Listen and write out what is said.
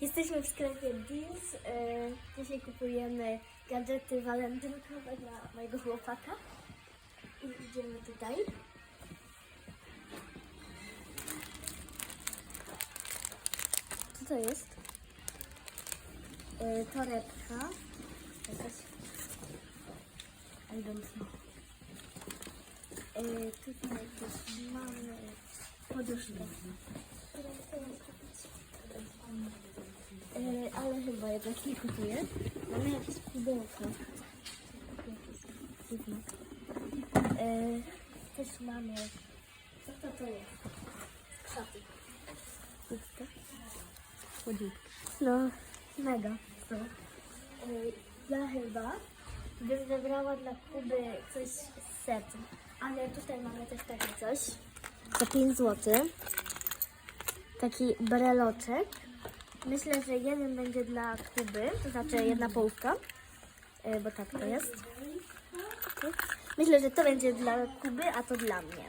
Jesteśmy w sklepie Deals. E, Dzisiaj kupujemy gadżety walentynkowe dla mojego chłopaka. I idziemy tutaj. Co to jest? E, Torebka. Jakaś. I don't know. E, tutaj też mamy poduszkę. Chyba jednak nie kupuję. Mamy jakieś. Jakieś dziwne. E, też mamy... Co to to jest? Szaty. Puste. No, mega. No. E, ja chyba bym wybrała dla Kuby coś z setu. Ale tutaj mamy też takie coś. Za 5 zł. Taki breloczek. Myślę, że jeden będzie dla Kuby, to znaczy jedna połówka, e, bo tak to jest. Myślę, że to będzie dla Kuby, a to dla mnie.